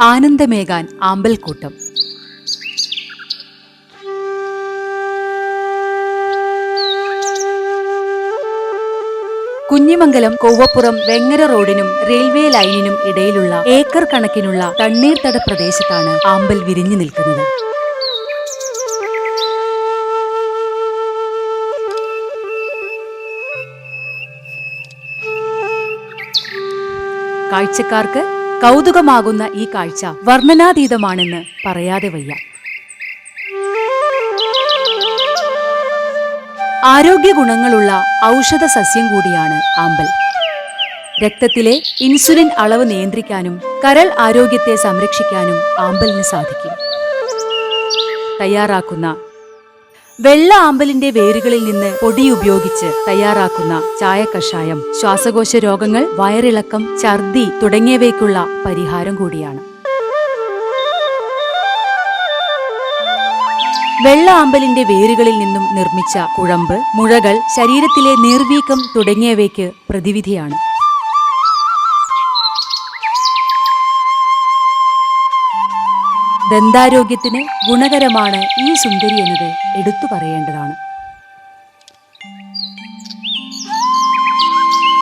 ആനന്ദമേകാൻ ആമ്പൽക്കൂട്ടം. കുഞ്ഞിമംഗലം കൊവ്വപ്പുറം വെങ്ങര റോഡിനും റെയിൽവേ ലൈനിനും ഇടയിലുള്ള ഏക്കർ കണക്കിനുള്ള തണ്ണീർത്തട പ്രദേശത്താണ് ആമ്പൽ വിരിഞ്ഞു നിൽക്കുന്നത്. കാഴ്ചക്കാർക്ക് കൗതുകമാകുന്ന ഈ കാഴ്ച വർണനാതീതമാണെന്ന് പറയാതെ വയ്യ. ആരോഗ്യ ഗുണങ്ങളുള്ള ഔഷധ സസ്യം കൂടിയാണ് ആമ്പൽ. രക്തത്തിലെ ഇൻസുലിൻ അളവ് നിയന്ത്രിക്കാനും കരൾ ആരോഗ്യത്തെ സംരക്ഷിക്കാനും ആമ്പലിന് സാധിക്കും. തയ്യാറാക്കുന്ന വെള്ള ആമ്പലിന്റെ വേരുകളിൽ നിന്ന് പൊടി ഉപയോഗിച്ച് തയ്യാറാക്കുന്ന ചായ കഷായം ശ്വാസകോശ രോഗങ്ങൾ വയറിളക്കം ഛർദി തുടങ്ങിയവയ്ക്കുള്ള പരിഹാരം കൂടിയാണ്. വെള്ള ആമ്പലിന്റെ വേരുകളിൽ നിന്നും നിർമ്മിച്ച കുഴമ്പ് മുഴകൾ ശരീരത്തിലെ നീർവീക്കം തുടങ്ങിയവയ്ക്ക് പ്രതിവിധിയാണ്. ദന്താരോഗ്യത്തിന് ഗുണകരമാണ് ഈ സുന്ദരി എന്നത് എടുത്തു പറയേണ്ടതാണ്.